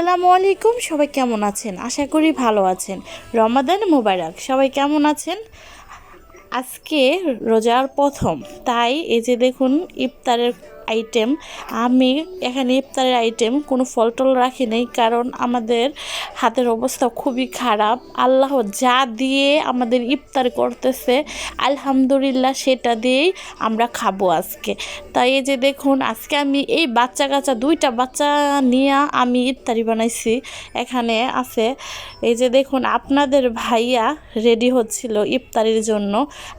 আসসালামু আলাইকুম, সবাই কেমন আছেন? আশা করি ভালো আছেন। রমাদান মোবারক, সবাই কেমন আছেন? আজকে রোজার প্রথম, তাই এই যে দেখুন, ইফতারের আইটেম আমি এখানে ইফতারের আইটেম কোনো ফল টল রাখি নাই কারণ আমাদের হাতের অবস্থা খুবই খারাপ। আল্লাহ যা দিয়ে আমাদের ইফতার করতেছে, আলহামদুলিল্লাহ সেটা দিয়েই আমরা খাব আজকে। তাই এই যে দেখুন, আজকে আমি এই বাচ্চা কাচ্চা, দুইটা বাচ্চা নিয়ে আমি ইফতারি বানাইছি। এখানে আছে, এই যে দেখুন, আপনাদের ভাইয়া রেডি হচ্ছিল ইফতারির জন্য।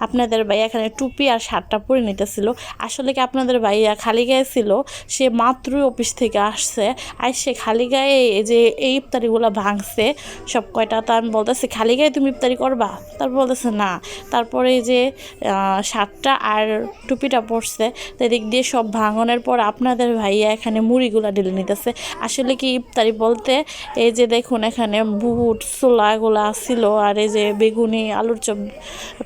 আপনাদের ভাইয়া এখানে টুপি আর শার্টটা পরে নিতেছিল। আসলে কি আপনাদের ভাইয়া খালি গায়ে ছিল, সে মাত্রই অফিস থেকে আসছে। আর সে খালি গায়ে যে এই ইফতারিগুলো ভাঙছে, সব কয়টা তো আমি বলতেছি, খালি গায়ে তুমি ইফতারি করবা? তারপর বলতেছে, না। তারপরে যে শার্টটা আর টুপিটা পরছে এদিক দিয়ে সব ভাঙনের পর আপনাদের ভাইয়া এখানে মুড়িগুলা ঢেলে নিতেছে। আসলে কি ইফতারি বলতে, এই যে দেখুন এখানে বুট ছোলা এগুলা ছিল, আর এই যে বেগুনি, আলুর চপ,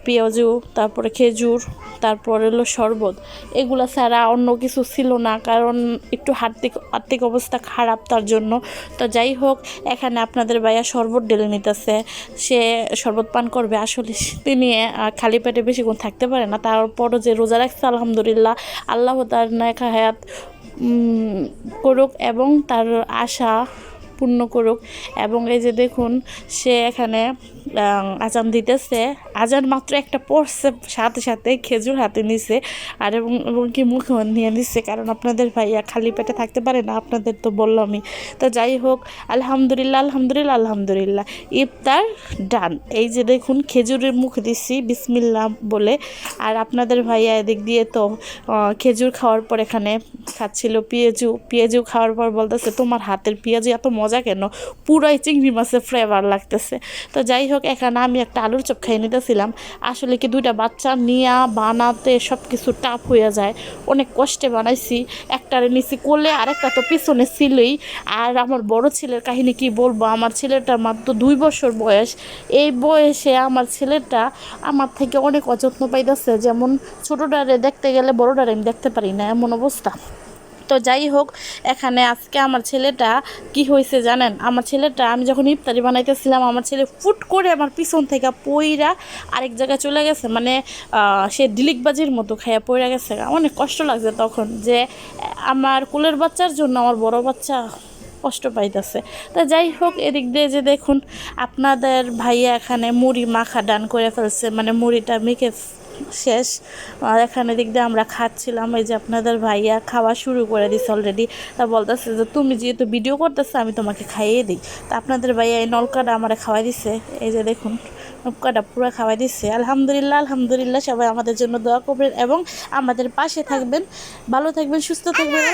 পেঁয়াজু, তারপরে খেজুর, তারপরে হলো শরবত। এগুলা ছাড়া অন্য কিছু ছিল না, কারণ একটু হার্দিক, আর্থিক অবস্থা খারাপ তার জন্য। তো যাই হোক, এখানে আপনাদের ভাইয়া শরবত ডেলে নিতেছে। সে শরবত পান করবে। আসলে তিনি খালি পেটে বেশিক্ষণ থাকতে পারে না। তারপরও যে রোজা রাখছে, আলহামদুলিল্লাহ, আল্লাহ তার নায়কা হায়াত করুক এবং তার আশা পূর্ণ করুক। এবং এই যে দেখুন, সে এখানে আজান দিতেছে। আজান মাত্র একটা পড়ছে, সাথে সাথে খেজুর হাতে নিছে। আর এবং এবং কি মুখে নিয়ে নিচ্ছে কারণ আপনাদের ভাইয়া খালি পেটে থাকতে পারে না, আপনাদের তো বললামই তো যাই হোক, আলহামদুলিল্লাহ আলহামদুলিল্লাহ আলহামদুলিল্লাহ। ইফতার ডান। এই যে দেখুন, খেজুরের মুখ দিচ্ছি বিসমিল্লা বলে। আর আপনাদের ভাইয়া এদিক দিয়ে তো খেজুর খাওয়ার পর এখানে খাচ্ছিল পেঁয়াজু। পেঁয়াজু খাওয়ার পর বলতেছে, তোমার হাতের পেঁয়াজু এত মজা কেন? পুরাই চিংড়ি মাছের ফ্লেভার লাগতেছে। তো যাই হোক, এখানে আমি একটা আলুর চপ খাই নিতেছিলাম। আসলে কি দুইটা বাচ্চা নিয়া বানাতে সব কিছু টাফ হয়ে যায়। অনেক কষ্টে বানাইছি। একটারে নিচে কোলে আর একটা তো পিছনে ছিলই। আর আমার বড় ছেলের কাহিনী কি বলব? আমার ছেলেটা মাত্র দুই বছর বয়স। এই বয়সে আমার ছেলেটা আমার থেকে অনেক অযত্ন পাইতেছে। যেমন ছোটোটারে দেখতে গেলে বড়োটারে আমি দেখতে পারি না। এমন অবস্থা। তো যাই হোক, এখানে আজকে আমার ছেলেটা কি হয়েছে জানেন? আমার ছেলেটা, আমি যখন ইফতারি বানাইতেছিলাম, আমার ছেলে ফুট করে আমার পিছন থেকে পইরা আরেক জায়গায় চলে গেছে। মানে সে ডিলিকবাজির মতো খাইয়া পইরা গেছে। অনেক কষ্ট লাগছে তখন যে, আমার কুলের বাচ্চার জন্য আমার বড় বাচ্চা কষ্ট পাইতেছে। তা যাই হোক, এদিক দিয়ে যে দেখুন, আপনাদের ভাইয়া এখানে মুড়ি মাখা ডান করে ফেলছে। মানে মুড়িটা মেখে শেষ। আর এখানে দিক দিয়ে আমরা খাচ্ছিলাম, এই যে আপনাদের ভাইয়া খাওয়া শুরু করে দিস অলরেডি তা বলতেছে যে, তুমি যেহেতু ভিডিও করতেছো, আমি তোমাকে খাইয়ে দিই। তা আপনাদের ভাইয়া এই নলকাটা আমার খাওয়াই দিছে। এই যে দেখুন, নলকাটা পুরো খাওয়াই দিচ্ছে আলহামদুলিল্লাহ আলহামদুলিল্লাহ, সবাই আমাদের জন্য দোয়া করবেন এবং আমাদের পাশে থাকবেন। ভালো থাকবেন, সুস্থ থাকবেন।